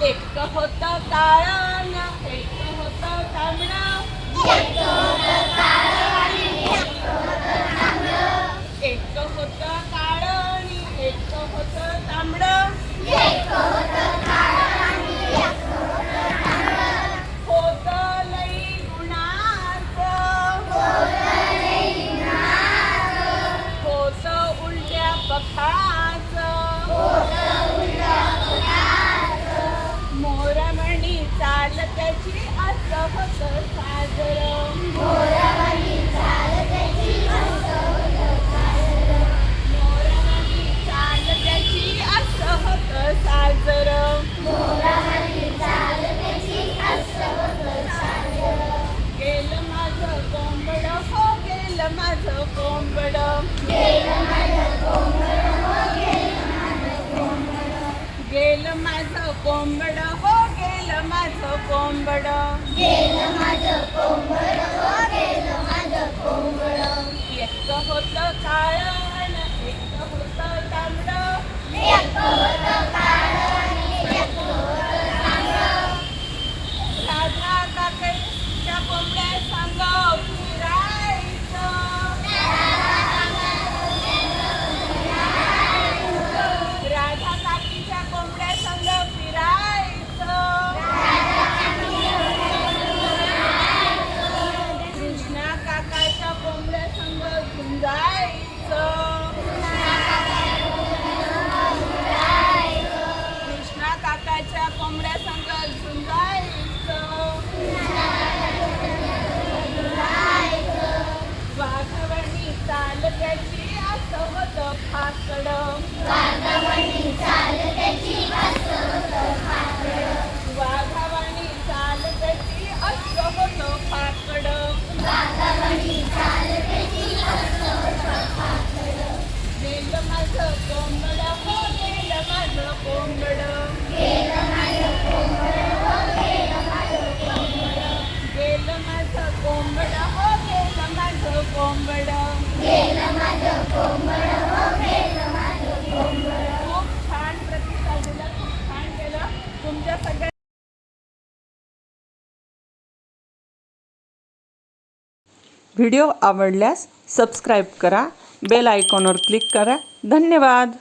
एक होत काळण एक होत तांबडा एक होत काळं आणि एक होत तांबडं होत उलट्या त्याची असं होत साजर. मोरमणी चाल त्याची असं होत साजर. गेलं माझं कोंबड हो गेलं माझं कोंबड. गेलं माझं कोंबड हो गेलं माझं कोंबड. एक होत काळ एक होत तांबड. राधा काकडीच्या कोंबड्या संग राधा काकीच्या कोंबड्या संग फिरायचं. काकाच्या कोंबड्या माझं कोंबड हो गेलं माझं कोंबड खूप छान प्रतिसाद दिला खूप छान केलं तुमच्या सगळ्या व्हिडिओ आवडल्यास सबस्क्राईब करा बेल आयकॉनवर क्लिक करा. धन्यवाद.